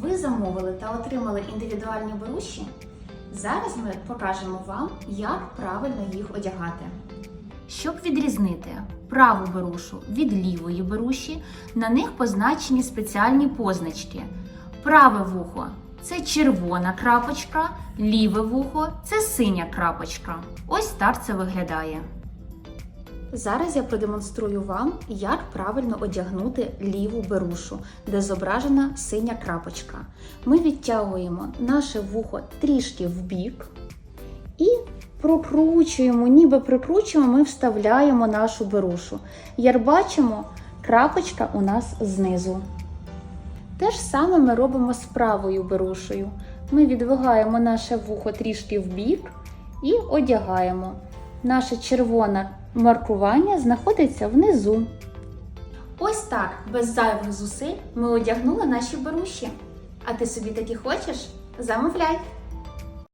Ви замовили та отримали індивідуальні беруші? Зараз ми покажемо вам, як правильно їх одягати. Щоб відрізнити праву берушу від лівої беруші, на них позначені спеціальні позначки. Праве вухо це червона крапочка, ліве вухо це синя крапочка. Ось так це виглядає. Зараз я продемонструю вам, як правильно одягнути ліву берушу, де зображена синя крапочка. Ми відтягуємо наше вухо трішки вбік і прокручуємо, ніби прикручуємо, ми вставляємо нашу берушу. Як бачимо, крапочка у нас знизу. Те ж саме ми робимо з правою берушею. Ми відвигаємо наше вухо трішки вбік і одягаємо. Наше червоне маркування знаходиться внизу. Ось так, без зайвих зусиль, ми одягнули наші беруші. А ти собі такі хочеш? Замовляй!